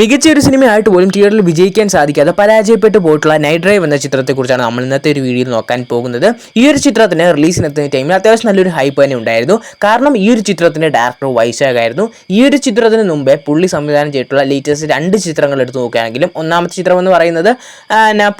മികച്ച ഒരു സിനിമയായിട്ട് പോലും തിയേറ്ററിൽ വിജയിക്കാൻ സാധിക്കാതെ പരാജയപ്പെട്ടു പോയിട്ടുള്ള നൈറ്റ് ഡ്രൈവ് എന്ന ചിത്രത്തെക്കുറിച്ചാണ് നമ്മൾ ഇന്നത്തെ ഒരു വീഡിയോയിൽ നോക്കാൻ പോകുന്നത്. ഈ ഒരു ചിത്രത്തിന് റിലീസിനെത്തുന്ന ടൈമിൽ അത്യാവശ്യം നല്ലൊരു ഹൈപ്പ് തന്നെ ഉണ്ടായിരുന്നു. കാരണം ഈ ഒരു ചിത്രത്തിന്റെ ഡയറക്ടർ വൈശാഖ് ആയിരുന്നു. ഈ ഒരു ചിത്രത്തിന് മുമ്പേ പുള്ളി സംവിധാനം ചെയ്തിട്ടുള്ള ലേറ്റസ്റ്റ് രണ്ട് ചിത്രങ്ങൾ എടുത്തു നോക്കുകയാണെങ്കിലും ഒന്നാമത്തെ ചിത്രം എന്ന് പറയുന്നത്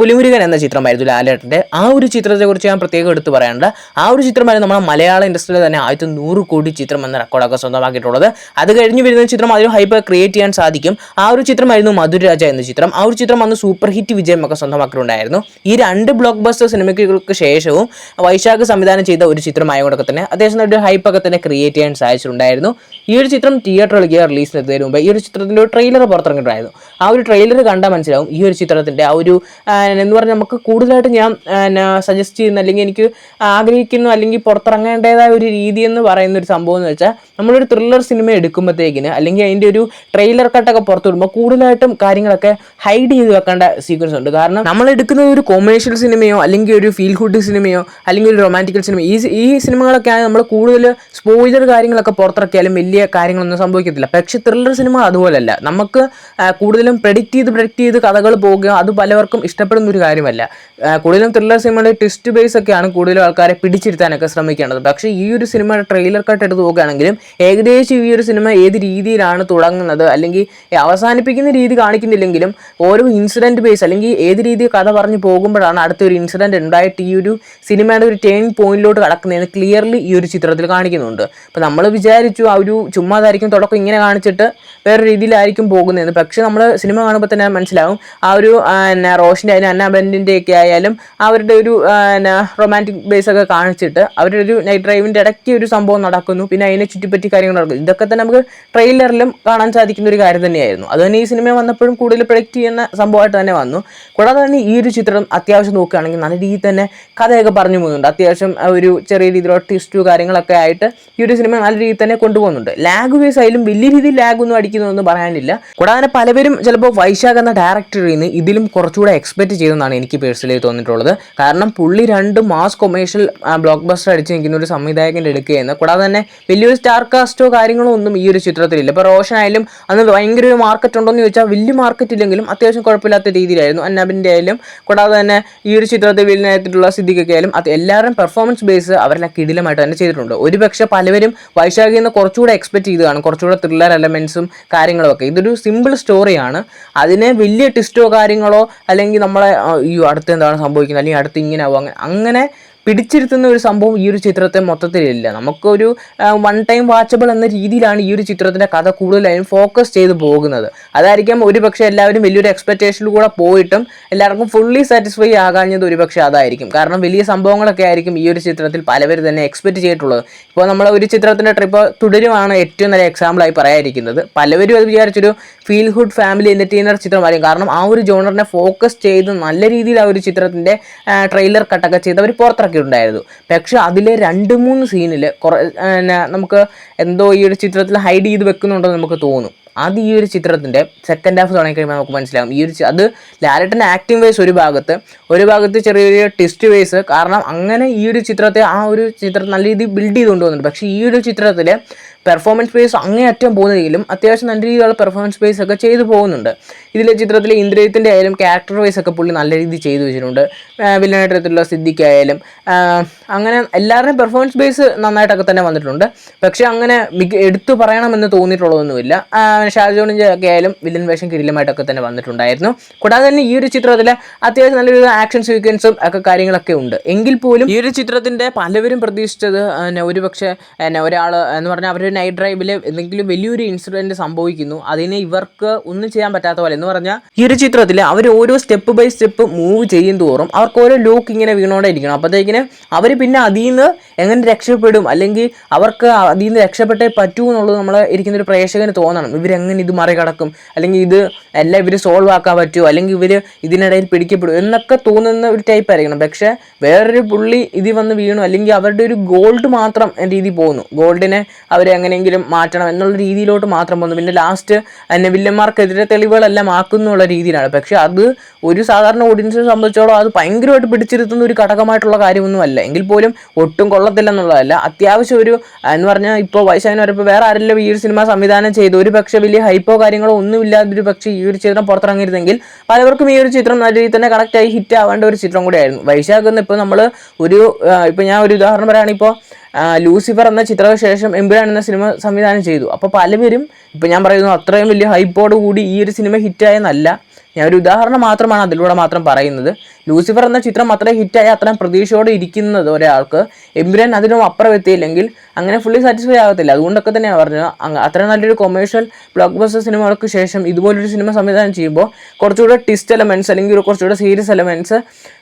പുലിമുരുകൻ എന്ന ചിത്രമായിരുന്നു ലാലേട്ടന്റെ ആ ഒരു ചിത്രത്തെക്കുറിച്ച് ഞാൻ പ്രത്യേകം എടുത്ത് പറയാനുണ്ട്. ആ ഒരു ചിത്രമായിരുന്നു നമ്മുടെ മലയാള ഇൻഡസ്ട്രിയിൽ തന്നെ ആദ്യത്തെ നൂറ് കോടി ചിത്രം എന്ന റെക്കോർഡൊക്കെ സ്വന്തമാക്കിയിട്ടുള്ളത്. അത് കഴിഞ്ഞ് വരുന്ന ചിത്രം അതിലും ഹൈപ്പ് ക്രിയേറ്റ് ചെയ്യാൻ സാധിക്കും. ആ ഒരു ചിത്രമായിരുന്നു മധുരരാജ എന്ന ചിത്രം. ആ ഒരു ചിത്രം അന്ന് സൂപ്പർ ഹിറ്റ് വിജയമൊക്കെ സ്വന്തമാക്കിയിട്ടുണ്ടായിരുന്നു. ഈ രണ്ട് ബ്ലോക്ക് ബസ്റ്റർ സിനിമയ്ക്ക് ശേഷവും വൈശാഖ് സംവിധാനം ചെയ്ത ഒരു ചിത്രമായതുകൊണ്ടൊക്കെ തന്നെ അത്യാവശ്യം ഒരു ഹൈപ്പൊക്കെ തന്നെ ക്രിയേറ്റ് ചെയ്യാൻ സാധിച്ചിട്ടുണ്ടായിരുന്നു. ഈ ഒരു ചിത്രം തിയേറ്ററിലേക്ക് റിലീസിനെത്തുന്നതിന് മുമ്പ് ഈ ഒരു ചിത്രത്തിന്റെ ഒരു ട്രെയിലർ പുറത്തിറങ്ങിയിട്ടുണ്ടായിരുന്നു. ആ ഒരു ട്രെയിലർ കണ്ടാൽ മനസ്സിലാവും ഈ ഒരു ചിത്രത്തിന്റെ ആ ഒരു എന്ന് പറഞ്ഞാൽ നമുക്ക് കൂടുതലായിട്ട് ഞാൻ സജസ്റ്റ് ചെയ്യുന്ന അല്ലെങ്കിൽ എനിക്ക് ആഗ്രഹിക്കുന്നു അല്ലെങ്കിൽ പുറത്തിറങ്ങേണ്ടതായ ഒരു രീതി എന്ന് പറയുന്ന ഒരു സംഭവം എന്ന് വെച്ചാൽ നമ്മളൊരു ത്രില്ലർ സിനിമ എടുക്കുമ്പോഴത്തേക്കിന് അല്ലെങ്കിൽ അതിന്റെ ഒരു ട്രെയിലർ കട്ടൊക്കെ പുറത്തു വിടുമ്പോൾ കൂടുതലായിട്ടും കാര്യങ്ങളൊക്കെ ഹൈഡ് ചെയ്ത് വെക്കേണ്ട സീക്വൻസ് ഉണ്ട്. കാരണം നമ്മൾ എടുക്കുന്നത് ഒരു കൊമേഴ്ഷ്യൽ സിനിമയോ അല്ലെങ്കിൽ ഒരു ഫീൽ ഗുഡ് സിനിമയോ അല്ലെങ്കിൽ ഒരു റൊമാന്റിക്കൽ സിനിമ ഈ ഈ സിനിമകളൊക്കെയാണ് നമ്മൾ കൂടുതൽ സ്പോയിലർ കാര്യങ്ങളൊക്കെ പുറത്തിറക്കിയാലും കാര്യങ്ങളൊന്നും സംഭവിക്കത്തില്ല. പക്ഷേ ത്രില്ലർ സിനിമ അതുപോലല്ല. നമുക്ക് കൂടുതലും പ്രെഡിക്റ്റ് ചെയ്ത് പ്രെഡിക്റ്റ് ചെയ്ത് കഥകൾ പോകുക അത് പലവർക്കും ഇഷ്ടപ്പെടുന്ന ഒരു കാര്യമല്ല. കൂടുതലും ത്രില്ലർ സിനിമയുടെ ട്വിസ്റ്റ് ബേസ് ഒക്കെയാണ് കൂടുതലും ആൾക്കാരെ പിടിച്ചിരുത്താനൊക്കെ ശ്രമിക്കേണ്ടത്. പക്ഷേ ഈ ഒരു സിനിമയുടെ ട്രെയിലർ കട്ട് എടുത്ത് നോക്കുകയാണെങ്കിലും ഏകദേശം ഈ ഒരു സിനിമ ഏത് രീതിയിലാണ് തുടങ്ങുന്നത് അല്ലെങ്കിൽ അവസാനിപ്പിക്കുന്ന രീതി കാണിക്കുന്നില്ലെങ്കിലും ഓരോ ഇൻസിഡന്റ് ബേസ് അല്ലെങ്കിൽ ഏത് രീതി കഥ പറഞ്ഞു പോകുമ്പോഴാണ് അടുത്തൊരു ഇൻസിഡന്റ് ഉണ്ടായിട്ട് ഈ ഒരു സിനിമയുടെ ഒരു ടേണിംഗ് പോയിന്റിലോട്ട് കടക്കുന്നതെന്ന് ക്ലിയർലി ഈ ഒരു ചിത്രത്തിൽ കാണിക്കുന്നുണ്ട്. അപ്പോൾ നമ്മൾ വിചാരിച്ചു ആ ഒരു ചുമ്മാതായിരിക്കും തുടക്കം ഇങ്ങനെ കാണിച്ചിട്ട് വേറെ രീതിയിലായിരിക്കും പോകുന്നതെന്ന് പക്ഷേ നമ്മൾ സിനിമ കാണുമ്പോൾ തന്നെ മനസ്സിലാവും. ആ ഒരു എന്നാ റോഷിന്റെ ആയാലും അന്നാബെൻഡിന്റെ ഒക്കെ ആയാലും അവരുടെ ഒരു റൊമാന്റിക് ബേസ് ഒക്കെ കാണിച്ചിട്ട് അവരുടെ ഒരു നൈറ്റ് ഡ്രൈവിന്റെ ഇടയ്ക്ക് ഒരു സംഭവം നടക്കുന്നു. പിന്നെ അതിനെ ചുറ്റിപ്പറ്റി കാര്യങ്ങൾ നടക്കുന്നു. ഇതൊക്കെ തന്നെ നമുക്ക് ട്രെയിലറിലും കാണാൻ സാധിക്കുന്ന ഒരു കാര്യം തന്നെയായിരുന്നു. അത് തന്നെ ഈ സിനിമ വന്നപ്പോഴും കൂടുതൽ പ്രൊഡക്റ്റ് ചെയ്യുന്ന സംഭവമായിട്ട് തന്നെ വന്നു. കൂടാതെ തന്നെ ഈ ഒരു ചിത്രം അത്യാവശ്യം നോക്കുകയാണെങ്കിൽ നല്ല രീതിയിൽ തന്നെ കഥയൊക്കെ പറഞ്ഞു പോകുന്നുണ്ട്. അത്യാവശ്യം ഒരു ചെറിയ രീതിയിലുള്ള ട്വിസ്റ്റു കാര്യങ്ങളൊക്കെ ആയിട്ട് ഈ ഒരു സിനിമ നല്ല രീതിയിൽ തന്നെ കൊണ്ടുപോകുന്നുണ്ട്. ലാഗ് വേസ് ആയാലും വലിയ രീതിയിൽ ലാഗ് ഒന്നും അടിക്കുന്നതൊന്നും പറയാനില്ല. കൂടാതെ പലവരും ചിലപ്പോൾ വൈശാഖ് എന്ന ഡയറക്ടറിൽ നിന്ന് ഇതിലും കുറച്ചുകൂടെ എക്സ്പെക്ട് ചെയ്തെന്നാണ് എനിക്ക് പേഴ്സണലി തോന്നിയിട്ടുള്ളത്. കാരണം പുള്ളി രണ്ട് മാസ് കൊമേഴ്ഷ്യൽ ബ്ലോക്ക് ബസ്റ്റർ അടിച്ച് നിൽക്കുന്ന ഒരു സംവിധായകന്റെ എടുക്കുകയെന്ന് കൂടാതെ തന്നെ വലിയൊരു സ്റ്റാർ കാസ്റ്റോ കാര്യങ്ങളോ ഒന്നും ഈ ഒരു ചിത്രത്തിലില്ല. ഇപ്പോൾ റോഷൻ ആയാലും അന്ന് ഭയങ്കര ഒരു മാർക്കറ്റ് ഉണ്ടോ എന്ന് ചോദിച്ചാൽ വലിയ മാർക്കറ്റ് ഇല്ലെങ്കിലും അത്യാവശ്യം കുഴപ്പമില്ലാത്ത രീതിയിലായിരുന്നു. അന്നാബിന്റെ ആയാലും കൂടാതെ തന്നെ ഈ ഒരു ചിത്രത്തിൽ വില്ലനായിട്ടുള്ള സ്ഥിതിക്കൊക്കെ ആയാലും അത് എല്ലാവരും പെർഫോമൻസ് ബേസ് അവരെല്ലാം കിടിലമായിട്ട് തന്നെ ചെയ്തിട്ടുണ്ട്. ഒരുപക്ഷെ പലവരും വൈശാഖിൽ നിന്ന് കുറച്ചുകൂടെ എക്സ്പെക്ട് ചെയ്ത് കാണും കുറച്ചുകൂടെ ത്രില്ലർ എലമെൻസും കാര്യങ്ങളും ഒക്കെ ഇതൊരു സിമ്പിൾ സ്റ്റോറിയാണ് അതിനെ വലിയ ട്വിസ്റ്റോ കാര്യങ്ങളോ അല്ലെങ്കിൽ നമ്മളെ ഈ അടുത്ത് എന്താണ് സംഭവിക്കുന്നത്? അല്ലെങ്കിൽ അടുത്ത് ഇങ്ങനെ ആവും. അങ്ങനെ പിടിച്ചിരുത്തുന്ന ഒരു സംഭവം ഈ ഒരു ചിത്രത്തെ മൊത്തത്തിലില്ല. നമുക്കൊരു വൺ ടൈം വാച്ചബിൾ എന്ന രീതിയിലാണ് ഈ ഒരു ചിത്രത്തിന്റെ കഥ കൂടുതലായും ഫോക്കസ് ചെയ്ത് പോകുന്നത്. അതായിരിക്കാം ഒരു പക്ഷേ എല്ലാവരും വലിയൊരു എക്സ്പെക്റ്റേഷനിൽ കൂടെ പോയിട്ടും എല്ലാവർക്കും ഫുള്ളി സാറ്റിസ്ഫൈ ആകാഞ്ഞത് ഒരു പക്ഷേ അതായിരിക്കും. കാരണം വലിയ സംഭവങ്ങളൊക്കെ ആയിരിക്കും ഈ ഒരു ചിത്രത്തിൽ പലവരും തന്നെ എക്സ്പെക്ട് ചെയ്തിട്ടുള്ളത്. ഇപ്പോൾ നമ്മൾ ഒരു ചിത്രത്തിന്റെ ട്രിപ്പ് തുടരുമാണ് ഏറ്റവും നല്ല എക്സാമ്പിളായി പറയാതിരിക്കുന്നത് പലവരും അത് വിചാരിച്ചൊരു ഫീൽ ഗുഡ് ഫാമിലി എന്റർടൈനർ ചിത്രമായിരിക്കും കാരണം ആ ഒരു ജോണറിനെ ഫോക്കസ് ചെയ്ത് നല്ല രീതിയിൽ ആ ഒരു ചിത്രത്തിന്റെ ട്രെയിലർ കട്ടൊക്കെ ചെയ്ത് അവർ പുറത്തിറക്കിയിട്ടുണ്ടായിരുന്നു പക്ഷേ അതിലെ രണ്ട് മൂന്ന് സീനിൽ കുറേ നമുക്ക് എന്തോ ഈ ഒരു ചിത്രത്തിൽ ഹൈഡ് ചെയ്ത് വെക്കുന്നുണ്ടെന്ന് നമുക്ക് തോന്നും. അത് ഈ ഒരു ചിത്രത്തിന്റെ സെക്കൻഡ് ഹാഫ് തുടങ്ങി കഴിയുമ്പോൾ നമുക്ക് മനസ്സിലാകും. ഈ ഒരു അത് ലാലട്ടന്റെ ആക്ടിങ് വൈസ് ഒരു ഭാഗത്ത് ഒരു ഭാഗത്ത് ചെറിയ ചെറിയ ടെസ്റ്റ് വൈസ് കാരണം അങ്ങനെ ഈ ഒരു ചിത്രത്തെ ആ ഒരു ചിത്രം നല്ല രീതിയിൽ ബിൽഡ് ചെയ്തുകൊണ്ട് വന്നിട്ടുണ്ട്. പക്ഷേ ഈ ഒരു ചിത്രത്തിൽ പെർഫോമൻസ് ബേസ് അങ്ങേയറ്റം പോകുന്നതെങ്കിലും അത്യാവശ്യം നല്ല രീതിയിലുള്ള പെർഫോമൻസ് ബേസ് ഒക്കെ ചെയ്തു പോകുന്നുണ്ട്. ഇതിലെ ചിത്രത്തിലെ ഇന്ദ്രിയത്തിന്റെ ആയാലും ക്യാരക്ടർ വൈസ് ഒക്കെ പുള്ളി നല്ല രീതിയിൽ ചെയ്തു വെച്ചിട്ടുണ്ട്. വില്ലനായിട്ടുള്ള സിദ്ധിക്കായാലും അങ്ങനെ എല്ലാവരുടെയും പെർഫോമൻസ് ബേസ് നന്നായിട്ടൊക്കെ തന്നെ വന്നിട്ടുണ്ട്. പക്ഷേ അങ്ങനെ മിക എടുത്തു പറയണമെന്ന് തോന്നിയിട്ടുള്ളതൊന്നുമില്ല. ഷാജോണിന്റെ ഒക്കെ ആയാലും വില്ലൻ വേഷം കിടിലമായിട്ടൊക്കെ തന്നെ വന്നിട്ടുണ്ടായിരുന്നു. കൂടാതെ തന്നെ ഈ ഒരു ചിത്രത്തിൽ അത്യാവശ്യം നല്ലൊരു ആക്ഷൻ സീക്വൻസും ഒക്കെ കാര്യങ്ങളൊക്കെ ഉണ്ട്. എങ്കിൽ പോലും ഈ ഒരു ചിത്രത്തിന്റെ പലവരും പ്രതീക്ഷിച്ചത് ഒരുപക്ഷെ പിന്നെ ഒരാൾ എന്ന് പറഞ്ഞാൽ അവരുടെ നൈറ്റ് ഡ്രൈവിൽ എന്തെങ്കിലും വലിയൊരു ഇൻസിഡന്റ് സംഭവിക്കുന്നു അതിന് ഇവർക്ക് ഒന്നും ചെയ്യാൻ പറ്റാത്ത പോലെ. എന്ന് പറഞ്ഞാൽ ഈ ഒരു ചിത്രത്തിൽ അവർ ഓരോ സ്റ്റെപ്പ് ബൈ സ്റ്റെപ്പ് മൂവ് ചെയ്യും തോറും അവർക്ക് ഓരോ ലോക്ക് ഇങ്ങനെ വീണോണ്ടേ ഇരിക്കണം. അപ്പോഴത്തേക്കിന് അവർ പിന്നെ അതിൽ നിന്ന് എങ്ങനെ രക്ഷപ്പെടും അല്ലെങ്കിൽ അവർക്ക് അതിൽ നിന്ന് രക്ഷപ്പെട്ടേ പറ്റൂ എന്നുള്ളത് നമ്മൾ ഇരിക്കുന്ന ഒരു പ്രേക്ഷകന് തോന്നണം. ഇവരെങ്ങനെ ഇത് മറികടക്കും? അല്ലെങ്കിൽ ഇത് എല്ലാം ഇവർ സോൾവ് ആക്കാൻ പറ്റുമോ അല്ലെങ്കിൽ ഇവർ ഇതിനിടയിൽ പിടിക്കപ്പെടും? എന്നൊക്കെ തോന്നുന്ന ഒരു ടൈപ്പ് ആയിരിക്കണം. പക്ഷേ വേറൊരു പുള്ളി ഇതിൽ വന്ന് വീണു. അല്ലെങ്കിൽ അവരുടെ ഒരു ഗോൾഡ് മാത്രം രീതി പോകുന്നു ഗോൾഡിനെ അവർ എങ്ങനെയെങ്കിലും മാറ്റണം എന്നുള്ള രീതിയിലോട്ട് മാത്രം പോകുന്നു പിന്നെ ലാസ്റ്റ് എന്നെ വില്ലന്മാർക്കെതിരെ തെളിവുകളെല്ലാം ആക്കുന്നുള്ള രീതിയിലാണ്. പക്ഷേ അത് ഒരു സാധാരണ ഓഡിയൻസിനെ സംബന്ധിച്ചോളം അത് ഭയങ്കരമായിട്ട് പിടിച്ചിരുത്തുന്ന ഒരു ഘടകമായിട്ടുള്ള കാര്യമൊന്നുമല്ല. എങ്കിൽ പോലും ഒട്ടും കൊള്ളത്തില്ലെന്നുള്ളതല്ല. അത്യാവശ്യം ഒരു എന്ന് പറഞ്ഞാൽ ഇപ്പോൾ വയസ്സായവന് വരപ്പോൾ വേറെ ആരെല്ലാം ഈ ഒരു സിനിമ സംവിധാനം ചെയ്തു? ഒരു പക്ഷേ വലിയ ഹൈപ്പോ കാര്യങ്ങളോ ഒന്നുമില്ലാതെ ഒരു പക്ഷേ ഈ ഒരു ചിത്രം പുറത്തിറങ്ങിയിരുന്നെങ്കിൽ പലവർക്കും ഈ ഒരു ചിത്രം നല്ല രീതിയിൽ തന്നെ കണക്റ്റായി ഹിറ്റ് ആവേണ്ട ഒരു ചിത്രം കൂടിയായിരുന്നു. വൈശാഖ് എന്ന് ഇപ്പോൾ നമ്മൾ ഒരു ഇപ്പോൾ ഞാൻ ഒരു ഉദാഹരണം പറയുകയാണെങ്കിൽ ഇപ്പോൾ ലൂസിഫർ എന്ന ചിത്രത്തിന് ശേഷം എമ്പുരാൻ എന്ന സിനിമ സംവിധാനം ചെയ്തു. അപ്പോൾ പലവരും ഇപ്പോൾ ഞാൻ പറയുന്നു അത്രയും വലിയ ഹൈപ്പോട് കൂടി ഈ ഒരു സിനിമ ഹിറ്റായെന്നല്ല ഞാൻ ഒരു ഉദാഹരണം മാത്രമാണ് അതിലൂടെ മാത്രം പറയുന്നത്. ലൂസിഫർ എന്ന ചിത്രം അത്രയും ഹിറ്റായി അത്രയും പ്രതീക്ഷയോടെ ഇരിക്കുന്നത് ഒരാൾക്ക്. എമ്പുരാൻ അതിനും അപ്പുറം എത്തിയില്ലെങ്കിൽ അങ്ങനെ ഫുള്ളി സാറ്റിസ്ഫൈ ആകത്തില്ല. അതുകൊണ്ടൊക്കെ തന്നെയാണ് പറഞ്ഞത്. അത്ര അത്രയും നല്ലൊരു കൊമേഴ്ഷ്യൽ ബ്ലോക്ക് ബസ്റ്റർ സിനിമകൾക്ക് ശേഷം ഇതുപോലൊരു സിനിമ സംവിധാനം ചെയ്യുമ്പോൾ കുറച്ചുകൂടെ ട്വിസ്റ്റ് എലമെന്റ്സ് അല്ലെങ്കിൽ കുറച്ചുകൂടെ സീരിയസ് എലമെന്റ്സ്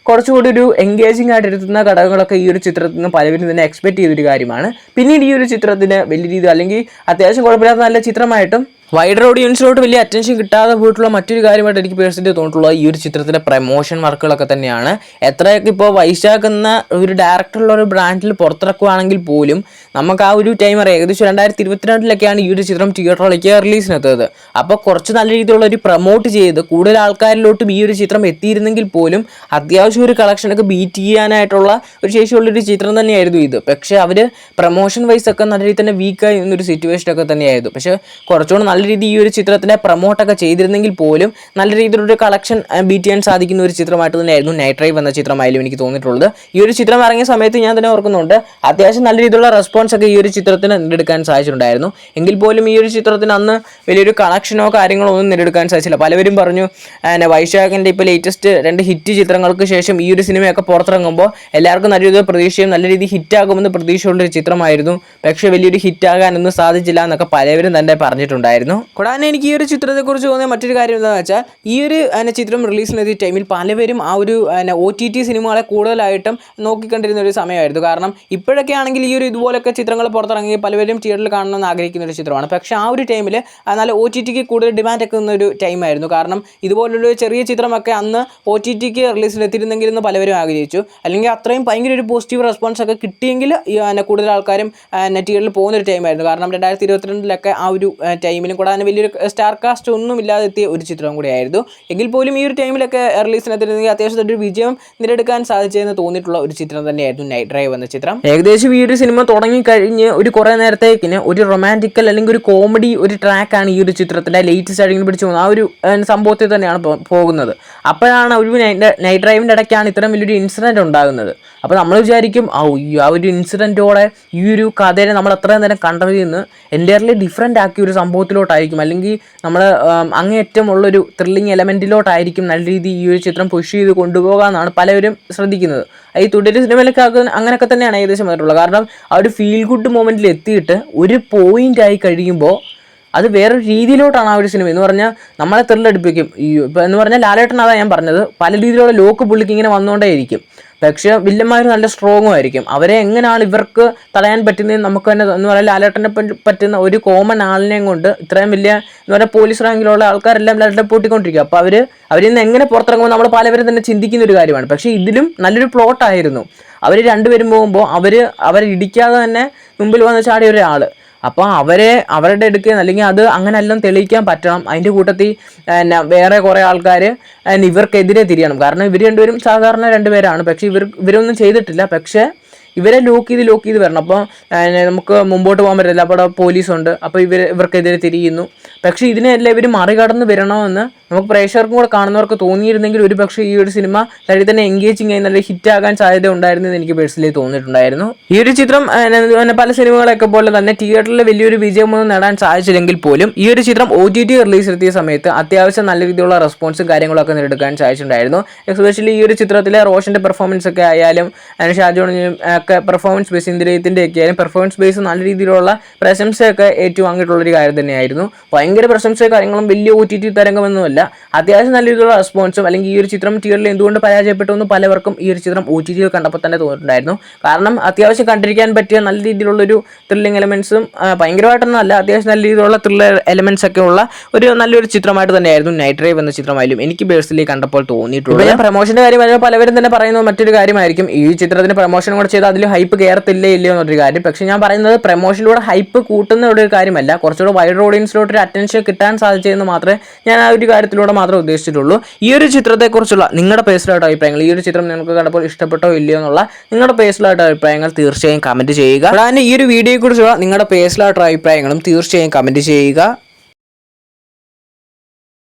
കുറച്ചുകൂടി ഒരു എൻഗേജിംഗ് ആയിട്ട് ഇരുത്തുന്ന ഘടകങ്ങളൊക്കെ ഈ ഒരു ചിത്രത്തിൽ നിന്ന് പലവരും തന്നെ എക്സ്പെക്ട് ചെയ്തൊരു കാര്യമാണ്. പിന്നീട് ഈ ഒരു ചിത്രത്തിന് വലിയ രീതിയിൽ അല്ലെങ്കിൽ അത്യാവശ്യം കുഴപ്പമില്ലാത്ത നല്ല ചിത്രമായിട്ടും വൈഡർ ഓഡിയൻസിലോട്ട് വലിയ അറ്റൻഷൻ കിട്ടാതെ പോയിട്ടുള്ള മറ്റൊരു കാര്യമായിട്ട് എനിക്ക് പേഴ്സന്റെ തോന്നിയിട്ടുള്ള ഈ ഒരു ചിത്രത്തിലെ പ്രമോഷൻ വർക്കുകളൊക്കെ തന്നെയാണ്. എത്രയൊക്കെ ഇപ്പോൾ വൈശാഖ് എന്ന ഒരു ഡയറക്ടറുള്ള ഒരു ബ്രാൻഡിൽ പുറത്തിറക്കുവാണെങ്കിൽ പോലും നമുക്ക് ആ ഒരു ടൈം അറിയാം. ഏകദേശം രണ്ടായിരത്തി ഇരുപത്തിരണ്ടിലൊക്കെയാണ് ഈ ഒരു ചിത്രം തിയേറ്ററിലേക്ക് റിലീസിനെത്തത് അപ്പോൾ കുറച്ച് നല്ല രീതിയിലുള്ള ഒരു പ്രൊമോട്ട് ചെയ്ത് കൂടുതൽ ആൾക്കാരിലോട്ടും ഈ ഒരു ചിത്രം എത്തിയിരുന്നെങ്കിൽ പോലും അത്യാവശ്യം ഒരു കളക്ഷനൊക്കെ ബീറ്റ് ചെയ്യാനായിട്ടുള്ള ഒരു ശേഷിയുള്ളൊരു ചിത്രം തന്നെയായിരുന്നു ഇത്. പക്ഷേ അവർ പ്രൊമോഷൻ വൈസ് ഒക്കെ നല്ല രീതിയിൽ തന്നെ വീക്കായി എന്നൊരു സിറ്റുവേഷനൊക്കെ തന്നെയായിരുന്നു. പക്ഷേ കുറച്ചുകൂടെ നല്ല രീതിയിൽ ഈ ഒരു ചിത്രത്തിനെ പ്രൊമോട്ടൊക്കെ ചെയ്തിരുന്നെങ്കിൽ പോലും നല്ല രീതിയിലൊരു കളക്ഷൻ ബീറ്റ് ചെയ്യാൻ സാധിക്കുന്ന ഒരു ചിത്രമായിട്ട് തന്നെയായിരുന്നു നൈറ്റ് ഡ്രൈവ് എന്ന ചിത്രമായാലും എനിക്ക് തോന്നിയിട്ടുള്ളത്. ഈ ഒരു ചിത്രം ഇറങ്ങിയ സമയത്ത് ഞാൻ തന്നെ ഓർക്കുന്നുണ്ട് അത്യാവശ്യം നല്ല രീതിയിലുള്ള റെസ്പോൺസ് ഒക്കെ ഈ ഒരു ചിത്രത്തിന് നേടിയെടുക്കാൻ സാധിച്ചിട്ടുണ്ടായിരുന്നു. എങ്കിൽ പോലും ഈ ഒരു ചിത്രത്തിന് അന്ന് വലിയൊരു കളക്ഷനോ കാര്യങ്ങളോ ഒന്നും നേടിയെടുക്കാൻ സാധിച്ചില്ല. പലവരും പറഞ്ഞു വൈശാഖിന്റെ ഇപ്പോൾ ലേറ്റസ്റ്റ് രണ്ട് ഹിറ്റ് ചിത്രങ്ങൾക്ക് ശേഷം ഈ ഒരു സിനിമയൊക്കെ പുറത്തിറങ്ങുമ്പോൾ എല്ലാവർക്കും നല്ല രീതിയിൽ പ്രതീക്ഷയും നല്ല രീതിയിൽ ഹിറ്റാകുമെന്ന് പ്രതീക്ഷയുള്ളൊരു ചിത്രമായിരുന്നു. പക്ഷേ വലിയൊരു ഹിറ്റാകാനൊന്നും സാധിച്ചില്ല എന്നൊക്കെ പലവരും തന്നെ പറഞ്ഞിട്ടുണ്ടായിരുന്നു. കൂടാതെ എനിക്ക് ഈ ഒരു ചിത്രത്തെക്കുറിച്ച് തോന്നിയ മറ്റൊരു കാര്യം എന്താണെന്ന് വെച്ചാൽ ഈ ഒരു ചിത്രം റിലീസിനെത്തിയ ടൈമിൽ പലവരും ആ ഒ ടി ടി സിനിമകളെ കൂടുതലായിട്ടും നോക്കിക്കണ്ടിരുന്ന ഒരു സമയമായിരുന്നു. കാരണം ഇപ്പോഴൊക്കെ ആണെങ്കിൽ ഈ ഒരു ഇതുപോലൊക്കെ ചിത്രങ്ങൾ പുറത്തിറങ്ങി പലവരും തിയേറ്ററിൽ കാണണമെന്ന് ആഗ്രഹിക്കുന്ന ഒരു ചിത്രമാണ്. പക്ഷേ ആ ഒരു ടൈമിൽ നല്ല ഒ ടി ടിക്ക് കൂടുതൽ ഡിമാൻഡ് ഒക്കെ നിന്ന ഒരു ടൈമായിരുന്നു കാരണം ഇതുപോലുള്ള ചെറിയ ചിത്രമൊക്കെ അന്ന് ഒ ടി ടിക്ക് റിലീസിലെത്തിയിരുന്നെങ്കിൽ എന്ന് പലവരും ആഗ്രഹിച്ചു. അല്ലെങ്കിൽ അത്രയും ഭയങ്കര ഒരു പോസിറ്റീവ് റെസ്പോൺസ് ഒക്കെ കിട്ടിയെങ്കിൽ എന്നെ പിന്നെ കൂടുതൽ ആൾക്കാരും പിന്നെ തിയേറ്ററിൽ പോകുന്ന ഒരു ടൈമായിരുന്നു കാരണം രണ്ടായിരത്തി ഇരുപത്തിരണ്ടിലൊക്കെ ആ ഒരു ടൈമിലും കൂടെ അതിന് വലിയൊരു സ്റ്റാർ കാസ്റ്റ് ഒന്നും ഇല്ലാതെ എത്തിയ ഒരു ചിത്രം കൂടിയായിരുന്നു. എങ്കിൽ പോലും ഈ ഒരു ടൈമിലൊക്കെ റിലീസിനെത്തിയിരുന്നെങ്കിൽ അത്യാവശ്യം ഒരു വിജയം നേടിയെടുക്കാൻ സാധിച്ചതെന്ന് തോന്നിയിട്ടുള്ള ഒരു ചിത്രം തന്നെയായിരുന്നു നൈറ്റ് ഡ്രൈവ് എന്ന ചിത്രം. ഏകദേശം ഈ ഒരു സിനിമ തുടങ്ങിക്കഴിഞ്ഞ് ഒരു കുറേ നേരത്തേക്കിന് ഒരു റൊമാന്റിക്കൽ അല്ലെങ്കിൽ ഒരു കോമഡി ഒരു ട്രാക്കാണ് ഈ ഒരു ചിത്രത്തിന്റെ ലേറ്റസ്റ്റ് ആയിട്ട് പിടിച്ചു പോകുന്നത്. ആ ഒരു സംഭവത്തിൽ തന്നെയാണ് പോകുന്നത്. അപ്പോഴാണ് ഒരു നൈറ്റ് ഡ്രൈവിന്റെ ഇടയ്ക്കാണ് ഇത്തരം വലിയൊരു ഇൻസിഡന്റ് ഉണ്ടാകുന്നത്. അപ്പോൾ നമ്മൾ വിചാരിക്കും ആ ആ ഒരു ഇൻസിഡന്റോടെ ഈ ഒരു കഥയെ നമ്മൾ അത്രയും നേരം കണ്ടതിൽ നിന്ന് എന്റയർലി ഡിഫറെന്റ് ആക്കിയ ഒരു സംഭവത്തിലോട്ടായിരിക്കും. അല്ലെങ്കിൽ നമ്മൾ അങ്ങേയറ്റം ഉള്ളൊരു ത്രില്ലിങ് എലമെന്റിലോട്ടായിരിക്കും നല്ല രീതിയിൽ ഈ ഒരു ചിത്രം പുഷ് ചെയ്ത് കൊണ്ടുപോകാമെന്നാണ് പലവരും ശ്രദ്ധിക്കുന്നത്. ഈ തുടര് സിനിമയിലൊക്കെ അങ്ങനെയൊക്കെ തന്നെയാണ് ഏകദേശം വന്നിട്ടുള്ളത്. കാരണം ആ ഒരു ഫീൽ ഗുഡ് മൊമെന്റിൽ എത്തിയിട്ട് ഒരു പോയിന്റ് ആയി കഴിയുമ്പോൾ അത് വേറൊരു രീതിയിലോട്ടാണ് ആ ഒരു സിനിമ. എന്ന് പറഞ്ഞാൽ നമ്മളെ ത്രില്ലടിപ്പിക്കും ഈ ഇപ്പം എന്ന് പറഞ്ഞാൽ ലാലേട്ടനാണ് ഞാൻ പറഞ്ഞത്. പല രീതിയിലുള്ള ലോക്ക് പുള്ളിക്ക് ഇങ്ങനെ വന്നുകൊണ്ടേയിരിക്കും പക്ഷേ വില്ലന്മാർ നല്ല സ്ട്രോങ്ങും ആയിരിക്കും. അവരെ എങ്ങനെയാണ് ഇവർക്ക് തടയാൻ പറ്റുന്നത് നമുക്ക് തന്നെ എന്ന് പറയാൻ ലാലേട്ടനെ പറ്റുന്ന ഒരു കോമൺ ആളിനെയും കൊണ്ട് ഇത്രയും വലിയ എന്ന് പറയുക പോലീസ് റാങ്കിലുള്ള ആൾക്കാരെല്ലാം ലാലേട്ടനെ പൂട്ടിക്കൊണ്ടിരിക്കുക അപ്പോൾ അവർ അവരിൽ നിന്ന് എങ്ങനെ പുറത്തിറങ്ങുമ്പോൾ നമ്മൾ പലവരും തന്നെ ചിന്തിക്കുന്ന ഒരു കാര്യമാണ്. പക്ഷേ ഇതിലും നല്ലൊരു പ്ലോട്ടായിരുന്നു അവർ രണ്ടുപേരും പോകുമ്പോൾ അവർ അവരെ ഇടിക്കാതെ തന്നെ മുമ്പിൽ വന്ന് ചാടിയ ഒരാൾ അപ്പോൾ അവരെ അവരുടെ എടുക്കുക അല്ലെങ്കിൽ അത് അങ്ങനെ എല്ലാം തെളിയിക്കാൻ പറ്റണം. അതിന്റെ കൂട്ടത്തിൽ പിന്നെ വേറെ കുറേ ആൾക്കാർ ഇവർക്കെതിരെ തിരിയണം. കാരണം ഇവർ രണ്ടുപേരും സാധാരണ രണ്ടുപേരാണ്. പക്ഷേ ഇവർ ഇവരൊന്നും ചെയ്തിട്ടില്ല. പക്ഷേ ഇവരെ ലോക്ക് ചെയ്ത് ലോക്ക് ചെയ്ത് വരണം. അപ്പോൾ നമുക്ക് മുമ്പോട്ട് പോകാൻ പറ്റില്ല. അപ്പോൾ പോലീസുണ്ട്. അപ്പോൾ ഇവർ ഇവർക്കെതിരെ തിരിയുന്നു. പക്ഷേ ഇതിനെല്ലാം ഇവർ മറികടന്ന് വരണമെന്ന് നമുക്ക് പ്രേക്ഷകർക്കും കൂടെ കാണുന്നവർക്ക് തോന്നിയിരുന്നെങ്കിൽ ഒരു പക്ഷേ ഈ ഒരു സിനിമ തടി തന്നെ എൻഗേജിങ് ആയി നല്ല ഹിറ്റ് ആകാൻ സാധ്യത ഉണ്ടായിരുന്നെന്ന് എനിക്ക് പേഴ്സണലി തോന്നിയിട്ടുണ്ടായിരുന്നു. ഈ ഒരു ചിത്രം പല സിനിമകളൊക്കെ പോലെ തന്നെ തിയേറ്ററിൽ വലിയൊരു വിജയമൊന്നും നേടാൻ സാധിച്ചില്ലെങ്കിൽ പോലും ഈ ഒരു ചിത്രം ഒ ടി ടി റിലീസ് എത്തിയ സമയത്ത് അത്യാവശ്യം നല്ല രീതിയിലുള്ള റെസ്പോൺസും കാര്യങ്ങളൊക്കെ നേടിയെടുക്കാൻ സാധിച്ചിട്ടുണ്ടായിരുന്നു. എസ്പെഷ്യലി ഈ ഒരു ചിത്രത്തിലെ റോഷന്റെ പെർഫോമൻസ് ഒക്കെ ആയാലും അതിന് ഷാജോണിനും ഒക്കെ പെർഫോമൻസ് ബേസ് ഇന്ദിരയത്തിന്റെ ഒക്കെ ആയാലും പെർഫോമൻസ് ബേസ് നല്ല രീതിയിലുള്ള പ്രശംസയൊക്കെ ഏറ്റുവാങ്ങിയിട്ടുള്ളൊരു കാര്യം തന്നെയായിരുന്നു. ഭയങ്കര പ്രശംസയും കാര്യങ്ങളും വലിയ ഒ ടി ടി തരംഗമൊന്നുമല്ല. അത്യാവശ്യം നല്ല രീതിയിലുള്ള റെസ്പോൺസും അല്ലെങ്കിൽ ഈ ഒരു ചിത്രം തിയേറ്ററിൽ എന്തുകൊണ്ട് പരാജയപ്പെട്ടു എന്ന് പലവർക്കും ഈ ഒരു ചിത്രം ഒ ടി ടിയിൽ കണ്ടപ്പോൾ തന്നെ തോന്നിയിട്ടുണ്ടായിരുന്നു. കാരണം അത്യാവശ്യം കണ്ടിരിക്കാൻ പറ്റിയ നല്ല രീതിയിലുള്ളൊരു ത്രില്ലിംഗ് എലമെൻസും ഭയങ്കരമായിട്ടൊന്നും അല്ല. അത്യാവശ്യം നല്ല രീതിയിലുള്ള ത്രില്ലർ എലമെൻസ് ഒക്കെ ഉള്ള ഒരു നല്ലൊരു ചിത്രമായിട്ട് തന്നെയായിരുന്നു നൈറ്റ് ഡ്രൈവ് എന്ന ചിത്രമായാലും എനിക്ക് ബേഴ്സിലേക്ക് കണ്ടപ്പോൾ തോന്നിയിട്ടുള്ളത് ഞാൻ പ്രൊമോഷന്റെ കാര്യം പലവരും തന്നെ പറയുന്നത് മറ്റൊരു കാര്യമായിരിക്കും. ഈ ചിത്രത്തിന് പ്രൊമോഷൻ കൂടെ ചെയ്ത് അതിൽ ഹൈപ്പ് കയറത്തില്ലേ ഇല്ലയോ എന്നൊരു കാര്യം. പക്ഷേ ഞാൻ പറയുന്നത് പ്രൊമോഷനിലൂടെ ഹൈപ്പ് കൂട്ടുന്ന ഒരു കാര്യമല്ല. കുറച്ചുകൂടെ വൈഡ് ഓഡിയൻസിലോട്ട് ഒരു അറ്റൻഷൻ കിട്ടാൻ സാധിച്ചതെന്ന് മാത്രമേ ഞാൻ ആ ഒരു കാര്യത്തിലൂടെ മാത്രമേ ഉദ്ദേശിച്ചിട്ടുള്ളൂ. ഈ ഒരു ചിത്രത്തെക്കുറിച്ചുള്ള നിങ്ങളുടെ പേഴ്സണലായിട്ട് അഭിപ്രായങ്ങൾ ഈ ഒരു ചിത്രം നിങ്ങൾക്ക് കണ്ടപ്പോൾ ഇഷ്ടപ്പെട്ടോ ഇല്ലയോ എന്നുള്ള നിങ്ങളുടെ പേഴ്സണലായിട്ട് അഭിപ്രായങ്ങൾ തീർച്ചയായും കമന്റ് ചെയ്യുക. അതാണ് ഈ ഒരു വീഡിയോയെക്കുറിച്ചുള്ള നിങ്ങളുടെ പേഴ്സണലായിട്ടുള്ള അഭിപ്രായങ്ങളും തീർച്ചയായും കമന്റ് ചെയ്യുക.